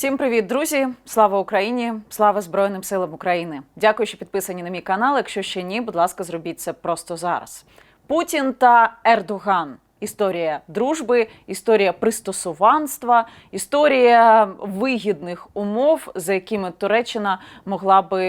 Всім привіт, друзі! Слава Україні! Слава Збройним силам України! Дякую, що підписані на мій канал. Якщо ще ні, будь ласка, зробіть це просто зараз. Путін та Ердоган. Історія дружби, історія пристосуванства, історія вигідних умов, за якими Туреччина могла би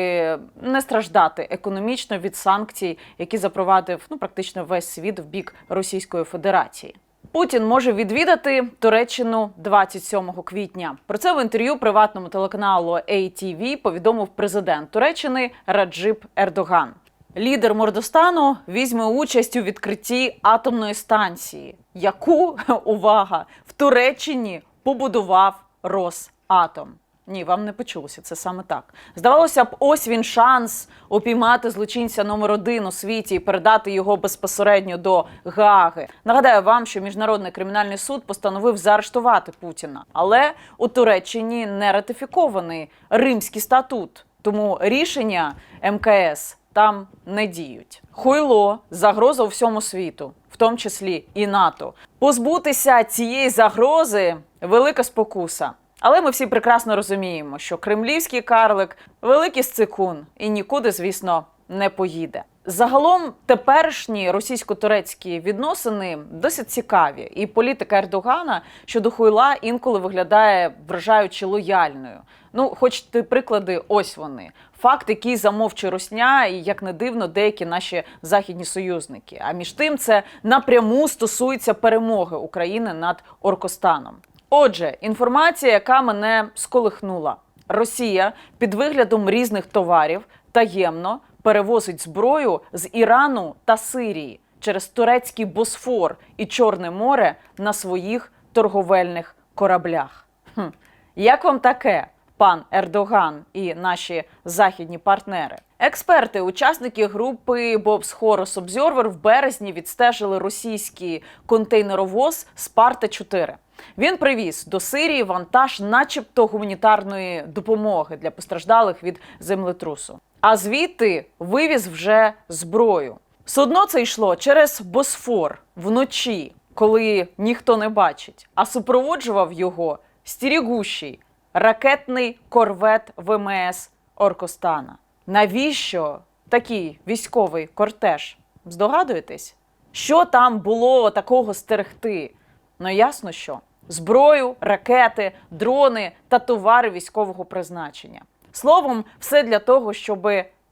не страждати економічно від санкцій, які запровадив ну практично весь світ в бік Російської Федерації. Путін може відвідати Туреччину 27 квітня. Про це в інтерв'ю приватному телеканалу ATV повідомив президент Туреччини Раджип Ердоган. Лідер Мордостану візьме участь у відкритті атомної станції, яку увага в Туреччині побудував Росатом. Ні, вам не почулося, це саме так. Здавалося б, ось він шанс упіймати злочинця номер один у світі і передати його безпосередньо до Гааги. Нагадаю вам, що міжнародний кримінальний суд постановив заарештувати Путіна, але у Туреччині не ратифікований Римський статут, тому рішення МКС там не діють. Хуйло загроза у всьому світу, в тому числі і НАТО. Позбутися цієї загрози велика спокуса. Але ми всі прекрасно розуміємо, що кремлівський карлик великий сцикун і нікуди, звісно, не поїде. Загалом теперішні російсько-турецькі відносини досить цікаві, і політика Ердогана щодо хуйла інколи виглядає вражаючи лояльною. Ну, хочете приклади, ось вони. Факт, який замовчує Росня, і як не дивно, деякі наші західні союзники. А між тим, це напряму стосується перемоги України над Оркостаном. Отже, інформація, яка мене сколихнула. Росія під виглядом різних товарів таємно перевозить зброю з Ірану та Сирії через турецький Босфор і Чорне море на своїх торговельних кораблях. Хм. Як вам таке, пан Ердоган і наші західні партнери? Експерти, учасники групи Bob's Horus Observer в березні відстежили російський контейнеровоз Спарта 4 він привіз до Сирії вантаж, начебто гуманітарної допомоги для постраждалих від землетрусу. А звідти вивіз вже зброю. Судно це йшло через Босфор вночі, коли ніхто не бачить, а супроводжував його стірігущий ракетний корвет ВМС Оркостана. Навіщо такий військовий кортеж? Здогадуєтесь? Що там було такого стерегти? Ну ясно, що зброю, ракети, дрони та товари військового призначення. Словом, все для того, щоб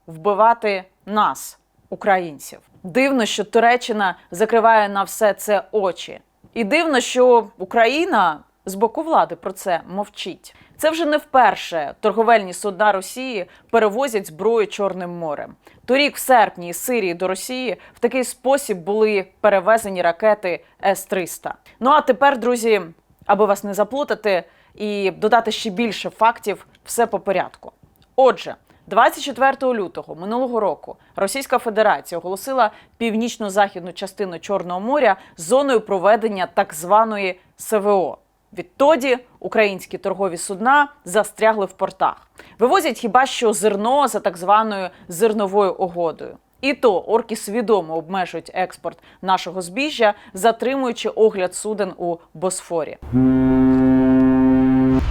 вбивати нас, українців. Дивно, що Туреччина закриває на все це очі. І дивно, що Україна з боку влади про це мовчить. Це вже не вперше торговельні судна Росії перевозять зброю Чорним морем. Торік, в серпні, із Сирії до Росії в такий спосіб були перевезені ракети С-300. Ну а тепер, друзі, аби вас не заплутати і додати ще більше фактів, все по порядку. Отже. 24 лютого минулого року Російська Федерація оголосила північно-західну частину Чорного моря зоною проведення так званої СВО. Відтоді українські торгові судна застрягли в портах. Вивозять хіба що зерно за так званою зерновою угодою. І то орки свідомо обмежують експорт нашого збіжжя, затримуючи огляд суден у Босфорі.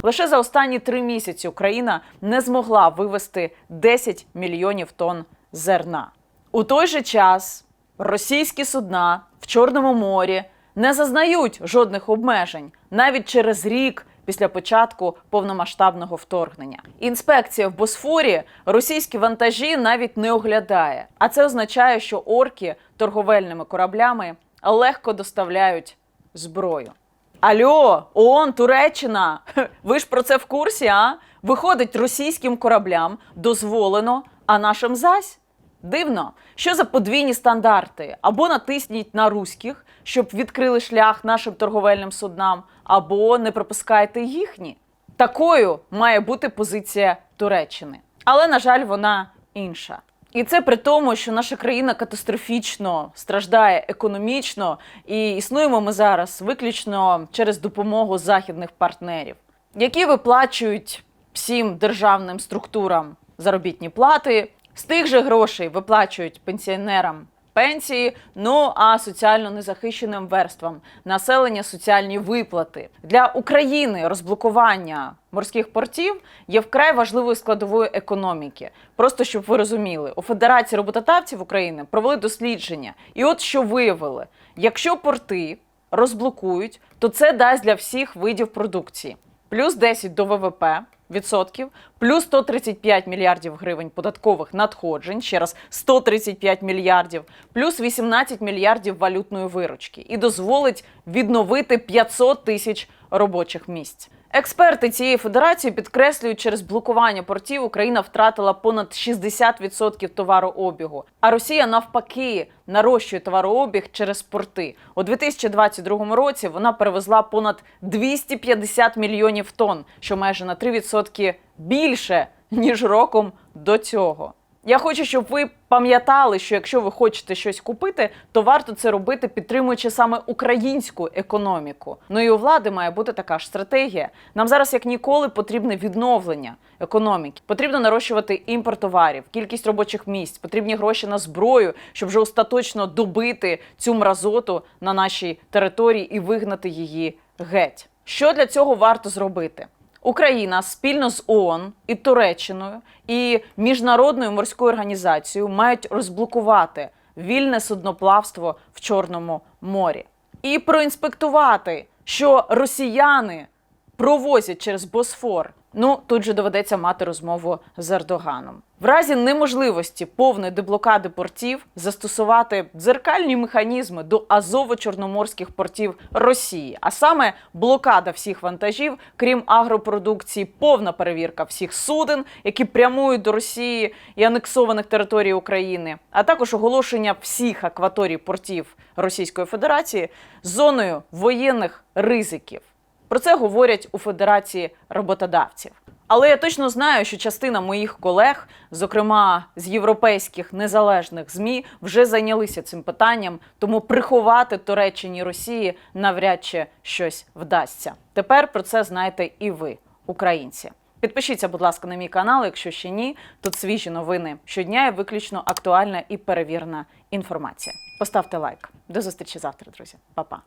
Лише за останні три місяці Україна не змогла вивести 10 мільйонів тонн зерна. У той же час російські судна в Чорному морі не зазнають жодних обмежень навіть через рік після початку повномасштабного вторгнення. Інспекція в Босфорі російські вантажі навіть не оглядає. А це означає, що орки торговельними кораблями легко доставляють зброю. Альо, ООН, Туреччина, ви ж про це в курсі? А виходить, російським кораблям дозволено, а нашим зась. Дивно, що за подвійні стандарти? Або натисніть на руських, щоб відкрили шлях нашим торговельним суднам, або не пропускайте їхні. Такою має бути позиція Туреччини. Але, на жаль, вона інша. І це при тому, що наша країна катастрофічно страждає економічно, і існуємо ми зараз виключно через допомогу західних партнерів, які виплачують всім державним структурам заробітні плати. З тих же грошей виплачують пенсіонерам пенсії. Ну а соціально незахищеним верствам населення соціальні виплати для України розблокування морських портів є вкрай важливою складовою економіки. Просто щоб ви розуміли, у Федерації роботодавців України провели дослідження, і от що виявили: якщо порти розблокують, то це дасть для всіх видів продукції плюс 10 до ВВП відсотків, плюс 135 мільярдів гривень податкових надходжень, ще раз 135 мільярдів, плюс 18 мільярдів валютної виручки і дозволить відновити 500 тисяч робочих місць. Експерти цієї федерації підкреслюють, через блокування портів Україна втратила понад 60% товарообігу. А Росія навпаки нарощує товарообіг через порти. У 2022 році вона перевезла понад 250 мільйонів тонн, що майже на 3% більше ніж роком до цього. Я хочу, щоб ви пам'ятали, що якщо ви хочете щось купити, то варто це робити, підтримуючи саме українську економіку. Ну і у влади має бути така ж стратегія. Нам зараз як ніколи потрібне відновлення економіки. Потрібно нарощувати імпорт товарів, кількість робочих місць, потрібні гроші на зброю, щоб вже остаточно добити цю мразоту на нашій території і вигнати її геть. Що для цього варто зробити? Україна спільно з ООН і Туреччиною і міжнародною морською організацією мають розблокувати вільне судноплавство в Чорному морі і проінспектувати, що росіяни провозять через Босфор. Ну тут же доведеться мати розмову з Ердоганом. В разі неможливості повної деблокади портів застосувати дзеркальні механізми до азово-чорноморських портів Росії, а саме блокада всіх вантажів, крім агропродукції, повна перевірка всіх суден, які прямують до Росії і анексованих територій України, а також оголошення всіх акваторій портів Російської Федерації зоною воєнних ризиків. Про це говорять у Федерації роботодавців. Але я точно знаю, що частина моїх колег, зокрема з європейських незалежних змі, вже зайнялися цим питанням, тому приховати Туреччині Росії навряд чи щось вдасться. Тепер про це знаєте і ви, українці. Підпишіться, будь ласка, на мій канал. Якщо ще ні, тут свіжі новини щодня і виключно актуальна і перевірена інформація. Поставте лайк. До зустрічі завтра, друзі. Па-па.